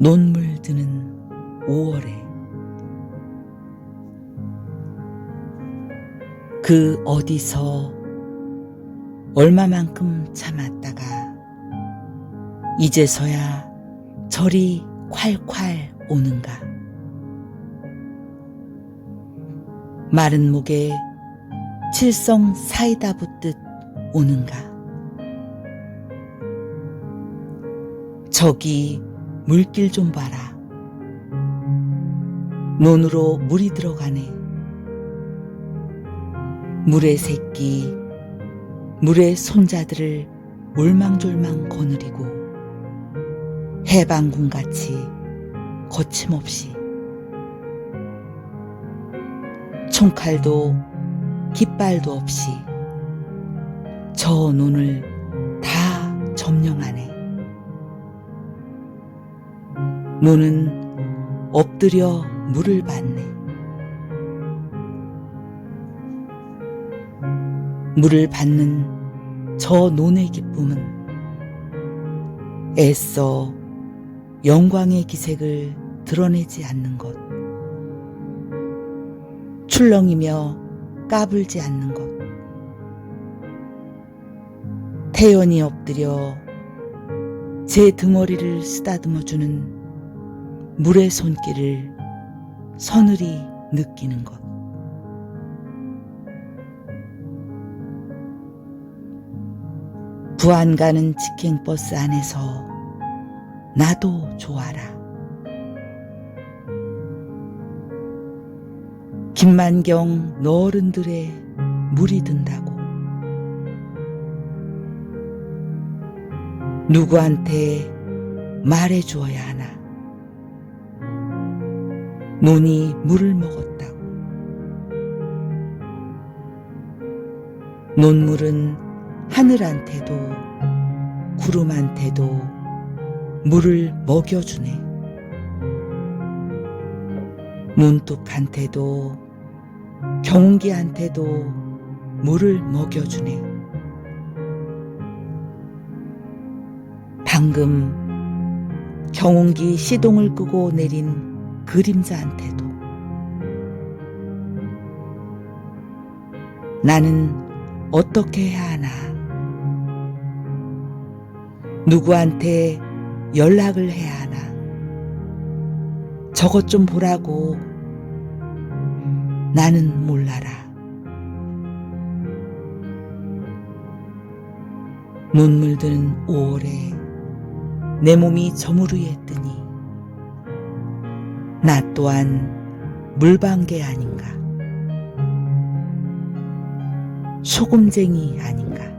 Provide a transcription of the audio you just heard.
논물 드는 5월에 그 어디서 얼마만큼 참았다가 이제서야 절이 콸콸 오는가? 마른 목에 칠성 사이다 붓듯 오는가? 저기 물길 좀 봐라 논으로 물이 들어가네 물의 새끼 물의 손자들을 올망졸망 거느리고 해방군 같이 거침없이 총칼도 깃발도 없이 저 논을 다 점령하네. 논은 엎드려 물을 받네. 물을 받는 저 논의 기쁨은 애써 영광의 기색을 드러내지 않는 것. 출렁이며 까불지 않는 것. 태연히 엎드려 제 등허리를 쓰다듬어 주는 물의 손길을 서늘히 느끼는 것. 부안 가는 직행버스 안에서 나도 좋아라. 김만경 너른들의 물이 든다고. 누구한테 말해 주어야 하나. 논이 물을 먹었다고. 논물은 하늘한테도 구름한테도 물을 먹여주네. 논뚝한테도 경운기한테도 물을 먹여주네. 방금 경운기 시동을 끄고 내린 그림자한테도 나는 어떻게 해야 하나? 누구한테 연락을 해야 하나? 저것 좀 보라고 나는 몰라라. 눈물 드는 5월에 내 몸이 저무르에 뜨니 나 또한 물방개 아닌가? 소금쟁이 아닌가?